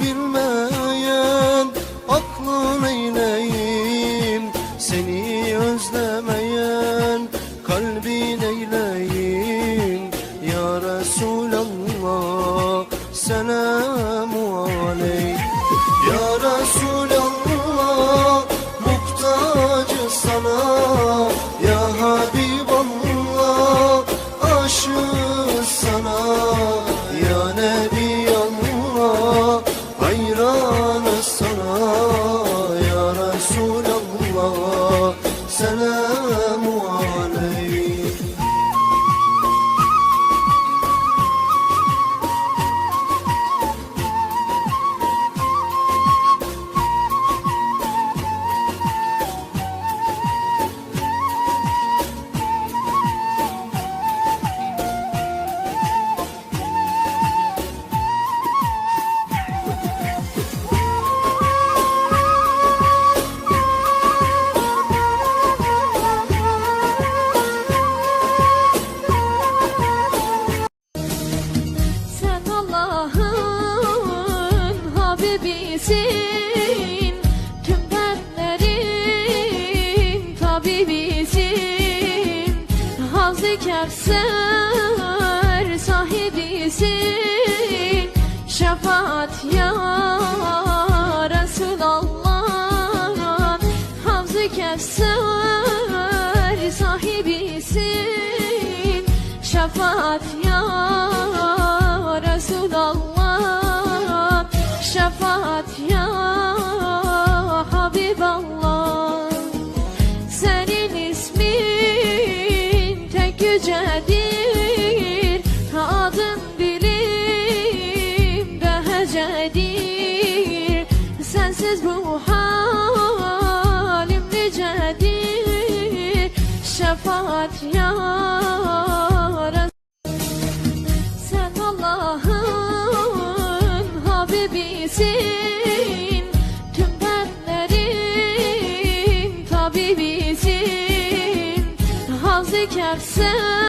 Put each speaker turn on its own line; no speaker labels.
bilmeyen Aklın
eyle Resulallah Selam Allah'ın Habibisin. Tüm dertlerin tabibisin. Havz-ı Kevser sahibisin. Şefaat ya Resulallah. Havz-ı Kevser Şefaat ya Habiballah. Senin ismin tek yücedir. Adın dilimde hecedir. Sensiz bu halim nicedir. Şefaat ya Habibisin Tüm dertlerin tabibisin Havz-ı Kevser